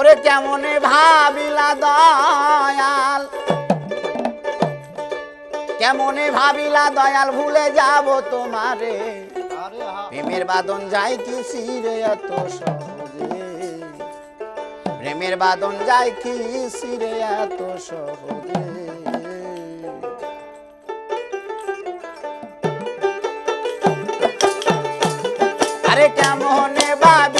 ওরে কেমন ভাবিলা দয়াল? কেমন ভাবিলা দয়াল, ভুলে যাব তোমারে। প্রেমের বাদন যাই কি সিরে এত সহজে? প্রেমের বাদন যাই কি সিরে এত সহজে? আরে কেমন ভাবি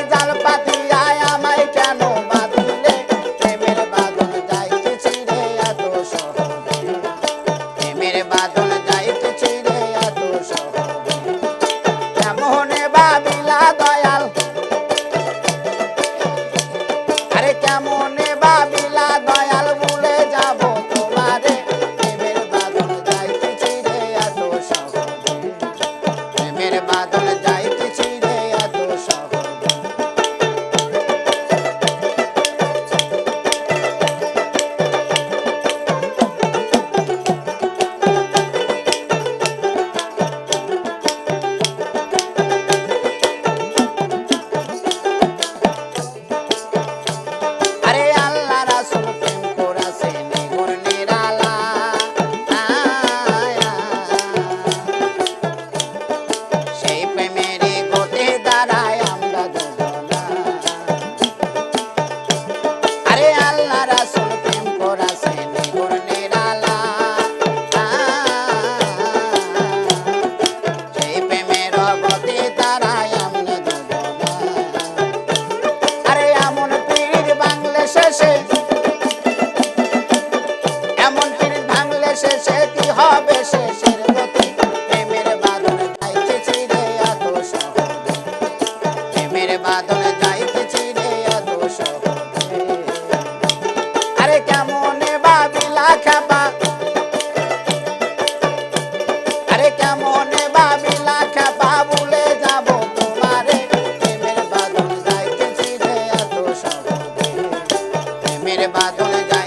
প্রেমের বাঁধন যাইতে চিরে দোষ আরে কেমনে বাবিলা খাবা আরে কেমনে বাবিলা খাবা বলে যাব তোমারে। প্রেমের বাঁধন যাইতে চিরে দোষ প্রেমের বাঁধন যাই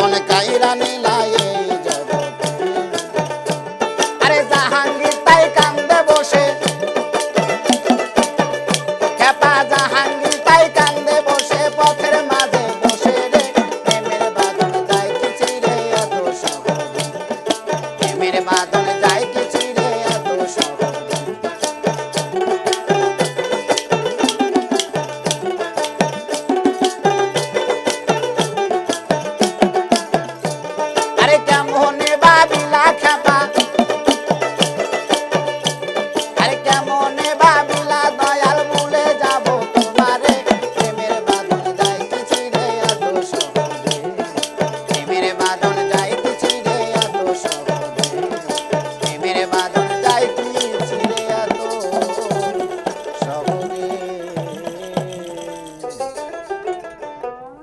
মন কাইরা নিলায়ে